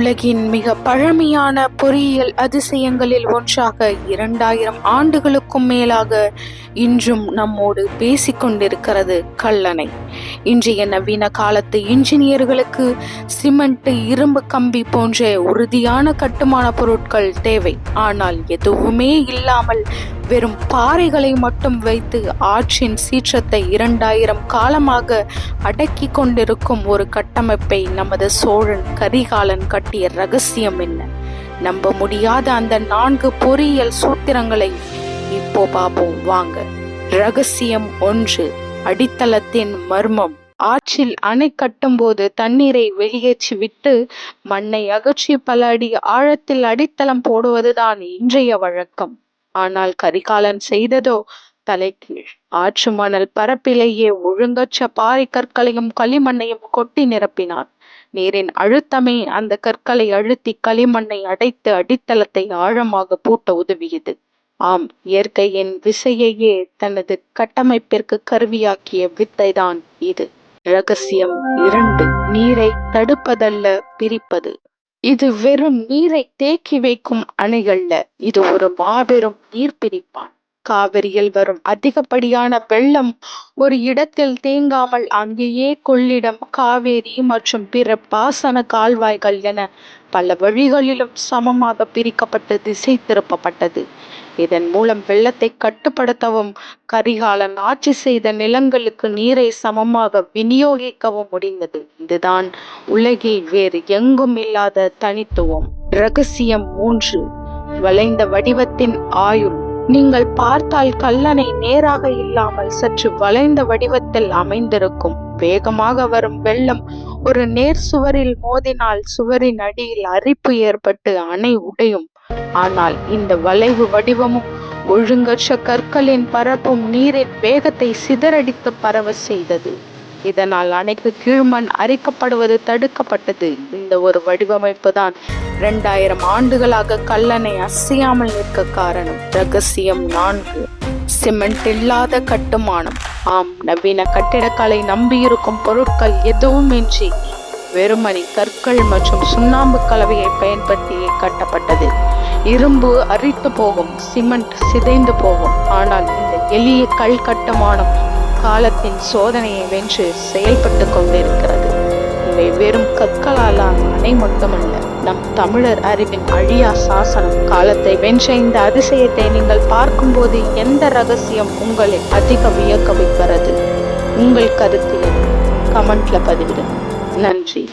உலகின் மிக பழமையான பொறியியல் அதிசயங்களில் ஒன்றாக இரண்டாயிரம் ஆண்டுகளுக்கும் மேலாக இன்றும் நம்மோடு பேசிக்கொண்டிருக்கிறது கல்லணை. இன்றைய நவீன காலத்து இன்ஜினியர்களுக்கு சிமெண்ட் இரும்பு கம்பி போன்ற உறுதியான கட்டுமான பொருட்கள் தேவை. ஆனால் எதுவுமே இல்லாமல் வெறும் பாறைகளை மட்டும் வைத்து ஆற்றின் சீற்றத்தை இரண்டாயிரம் காலமாக அடக்கி கொண்டிருக்கும் ஒரு கட்டமைப்பை நமது சோழன் கரிகாலன் கட்டிய ரகசியம் என்ன? நம்ப முடியாத அந்த நான்கு பொறியியல் சூத்திரங்களை இப்போ பாப்போம் வாங்க. ரகசியம் ஒன்று அடித்தளத்தின் மர்மம். ஆற்றில் அணை கட்டும்போது தண்ணீரை வெளியேற்றி விட்டு மண்ணை அகற்றி பல அடி ஆழத்தில் அடித்தளம் போடுவதுதான் இன்றைய வழக்கம். ஆனால் கரிகாலன் செய்ததோ? தலைகீழ் ஆற்று மணல் பரப்பிலேயே ஒழுங்கற்ற பாறை கற்களையும் களிமண்ணையும் கொட்டி நிரப்பினான். நீரின் அழுத்தமே அந்த கற்களை அழுத்தி களிமண்ணை அடைத்து அடித்தளத்தை ஆழமாக பூட்ட உதவியது. ஆம் இயற்கையின் விசையையே தனது கட்டமைப்பிற்கு கருவியாக்கிய வித்தைதான் இது. ரகசியம் இரண்டு நீரை தடுப்பதல்ல பிரிப்பது. இது வெறும் நீரை தேக்கி வைக்கும் அணைகள்ல. இது ஒரு மாபெரும் நீர்பிடிப்பான் காவிரியில் வரும். அதிகப்படியான வெள்ளம் ஒரு இடத்தில் தேங்காமல் அங்கேயே கொள்ளிடம் காவேரி மற்றும் பிற பாசன கால்வாய்கள் என பல வழிகளிலும் சமமாக பிரிக்கப்பட்டு திசை திருப்பப்பட்டது. இதன் மூலம் வெள்ளத்தை கட்டுப்படுத்தவும் கரிகாலன் ஆட்சி செய்த நிலங்களுக்கு நீரை சமமாக விநியோகிக்கவும் முடிந்தது. இதுதான் உலகில் வேறு எங்கும் இல்லாத தனித்துவம். ரகசியம் மூன்று. வளைந்த வடிவத்தின் ஆயுள். நீங்கள் பார்த்தால் கல்லணை நேராக இல்லாமல் சற்று வளைந்த வடிவத்தில் அமைந்திருக்கும். வேகமாக வரும் வெள்ளம் ஒரு நேர் சுவரில் மோதினால் சுவரின் அடியில் அரிப்பு ஏற்பட்டு அணை உடையும். ஆனால் இந்த வளைவு வடிவமும் ஒழுங்கற்ற கற்களின் பரப்பும் நீரின் வேகத்தை சிதறடித்து பரவ செய்தது. இதனால் அணைக்கு கீழ்மண் அரிக்கப்படுவது தடுக்கப்பட்டது. இந்த ஒரு வடிவமைப்பு தான் இரண்டாயிரம் ஆண்டுகளாக கல்லணை அசையாமல் நிற்க காரணம். ரகசியம் நான்கு. சிமெண்ட் இல்லாத கட்டுமானம். ஆம் நவீன கட்டிடக்கலை நம்பியிருக்கும் பொருட்கள் எதுவுமின்றி வெறுமனி கற்கள் மற்றும் சுண்ணாம்பு கலவையை பயன்படுத்தியே கட்டப்பட்டது. இரும்பு அரித்து போகும் சிமெண்ட் சிதைந்து போகும். ஆனால் இந்த எளிய கல் கட்டுமானம் காலத்தின் சோதனையை வென்று செயல்பட்டு கொண்டிருக்கிறது. இவை வெறும் கற்களாலான அணை மட்டுமல்ல நம் தமிழர் அறிவின் அழியா சாசனம் காலத்தை வென்ற இந்த அதிசயத்தை நீங்கள் பார்க்கும்போது எந்த ரகசியம் உங்களை அதிக வியக்க வைக்கிறது உங்கள் கருத்து கமெண்ட்ல பதிவிடுங்க. நன்றி.